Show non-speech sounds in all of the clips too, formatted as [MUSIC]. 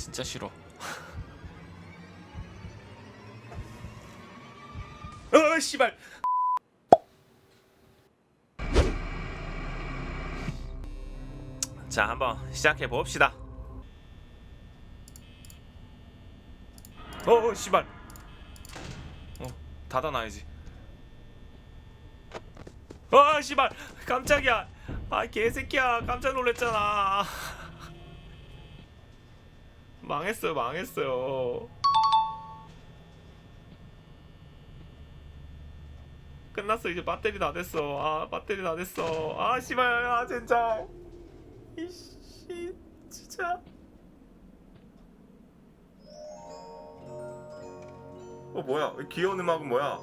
진짜 싫어. [LAUGHS] 어 씨발. 자 한번 시작해 봅시다. 어 씨발. 어 닫아놔야지. 어 씨발 깜짝이야. 아 개새끼야 깜짝 놀랐잖아. 망했어요 망했어요. 끝났어 이제 배터리 다 됐어. 아 배터리 다 됐어. 아 씨발 아 진짜. 이씨 진짜. 어 뭐야? 이 귀여운 음악은 뭐야?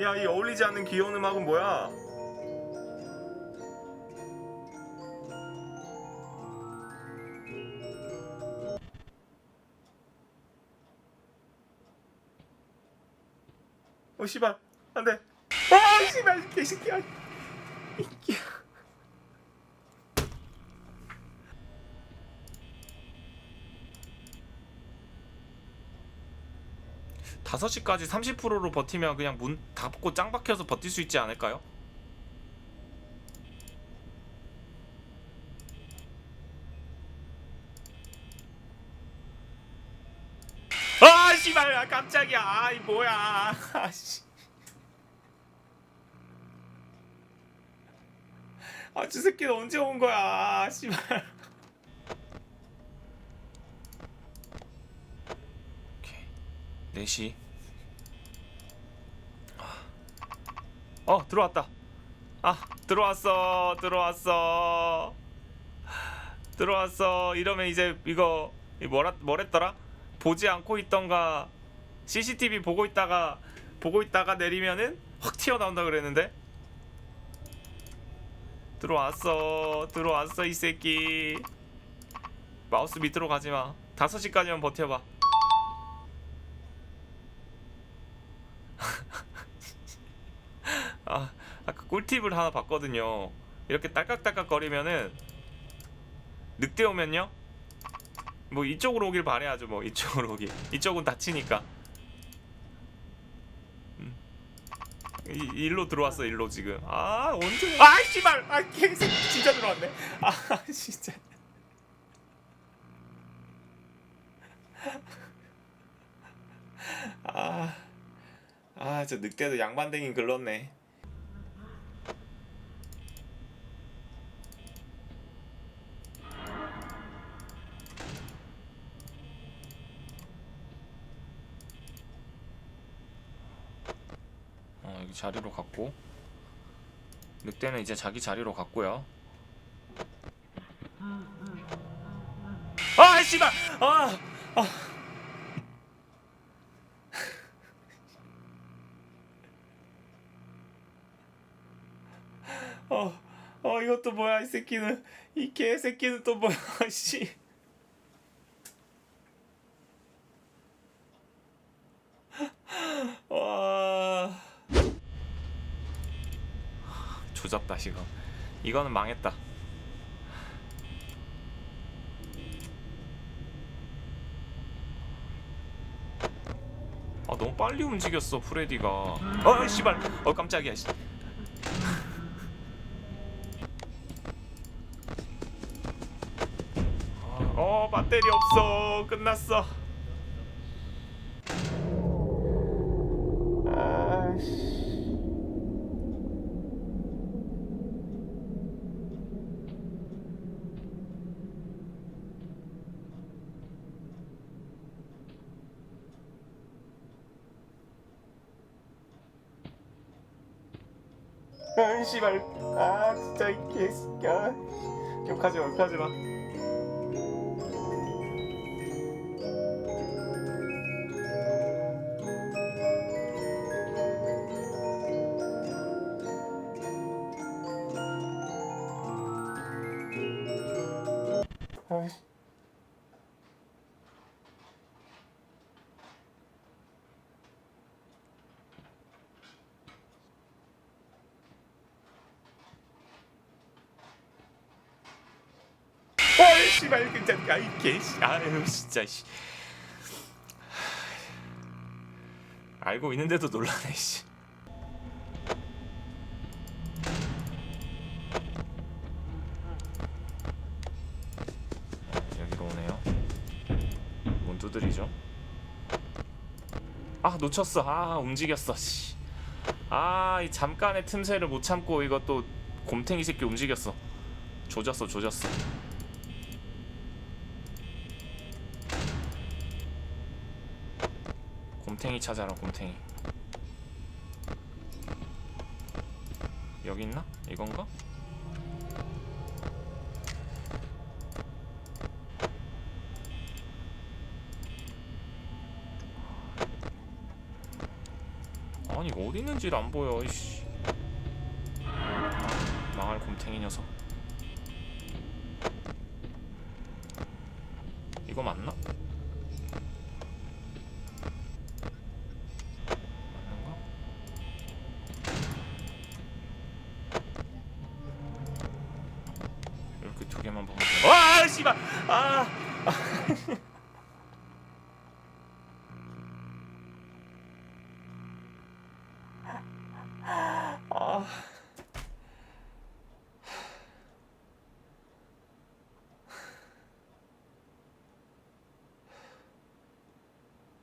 야 이 어울리지 않는 귀여운 음악은 뭐야? 어 씨발 안돼. 아 씨발 개새끼야. 이끼야. 다섯 시까지 30%로 버티면 그냥 문 닫고 짱 박혀서 버틸 수 있지 않을까요? 아 씨발 아, 깜짝이야. 아이 뭐야. 아씨. 아저 새끼는 언제 온 거야. 아, 씨발. 오케이. 4시. 어 들어왔다. 아 들어왔어 들어왔어. 들어왔어. 이러면 이제 이거 이 뭐라 뭐랬더라 보지 않고 있던가 CCTV 보고 있다가 보고 있다가 내리면은 확 튀어나온다 그랬는데? 들어왔어 들어왔어 이 새끼. 마우스 밑으로 가지마. 5시까지만 버텨봐. [LAUGHS] 아 아까 꿀팁을 하나 봤거든요. 이렇게 딸깍딸깍 거리면은 늑대 오면요 뭐 이쪽으로 오길 바래야죠 뭐. 이쪽으로 오길 이쪽은 다치니까. 음. 이, 일로 들어왔어 일로 지금. 아 언제 아 씨발. 아 개새끼 진짜 들어왔네. 아 [LAUGHS] 진짜. 아아저 늑대도 양반댕이 글렀네 어, 여기 자리로 갔고 늑대는 이제 자기 자리로 갔고요. 아 씨발! 아! 아. 어, 어 이것도 뭐야 이 새끼는 이 개새끼는 또 뭐야 씨. 조졌다 지금. 이거는 망했다. 아 너무 빨리 움직였어 프레디가. 어 씨발. 어 깜짝이야 씨. 어 배터리 없어. 끝났어 씨발. 아 진짜 이 개새끼야. 욕하지마 욕하지마 씨발 그냥 아이 개씨. 아유 진짜 씨. 알고 있는데도 놀라네 씨. 여기로 오네요. 문 두드리죠? 아 놓쳤어. 아 움직였어 씨. 아이 잠깐의 틈새를 못 참고 또 곰탱이 새끼 움직였어. 조졌어 조졌어 곰탱이 찾아라 곰탱이 여기 있나? 이건가? 아니 어디 있는지 안 보여 이씨 아, 망할 곰탱이 녀석 이거 맞나? 맞는가? 이렇게 두 개만 보면 돼. 와 씨발 아 아. [LAUGHS]